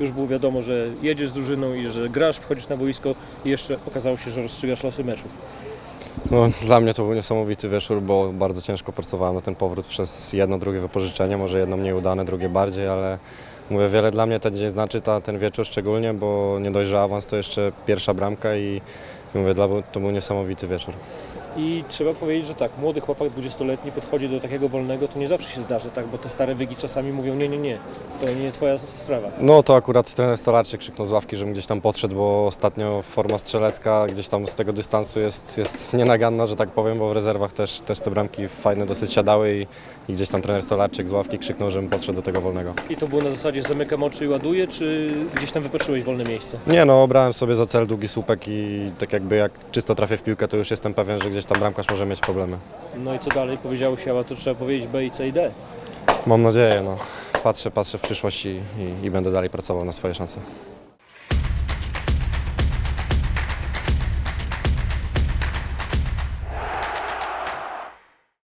już było wiadomo, że jedziesz z drużyną i że grasz, wchodzisz na boisko i jeszcze okazało się, że rozstrzygasz losy meczu. No, dla mnie to był niesamowity wieczór, bo bardzo ciężko pracowałem na ten powrót przez jedno, drugie wypożyczenie, może jedno mniej udane, drugie bardziej, ale mówię, wiele dla mnie ten dzień znaczy, ta, ten wieczór szczególnie, bo nie dość, awans to jeszcze pierwsza bramka i mówię, dla, to był niesamowity wieczór. I trzeba powiedzieć, że tak, młody chłopak 20-letni podchodzi do takiego wolnego, to nie zawsze się zdarza, tak, bo te stare wygi czasami mówią nie, nie, nie, to nie twoja sprawa. No to akurat trener Stolarczyk krzyknął z ławki, żebym gdzieś tam podszedł, bo ostatnio forma strzelecka gdzieś tam z tego dystansu jest, jest nienaganna, że tak powiem, bo w rezerwach też, też te bramki fajne dosyć siadały i, i gdzieś tam trener Stolarczyk z ławki krzyknął, żebym podszedł do tego wolnego. I to było na zasadzie zamykam oczy i ładuję, czy gdzieś tam wypatrzyłeś wolne miejsce? Nie no, obrałem sobie za cel długi słupek i tak jakby jak czysto trafię w piłkę, to już jestem pewien, że gdzieś tam bramkarz może mieć problemy. No i co dalej? Powiedziało się, a to trzeba powiedzieć B i C i D. Mam nadzieję, no. Patrzę, patrzę w przyszłość i, i, i będę dalej pracował na swoje szanse.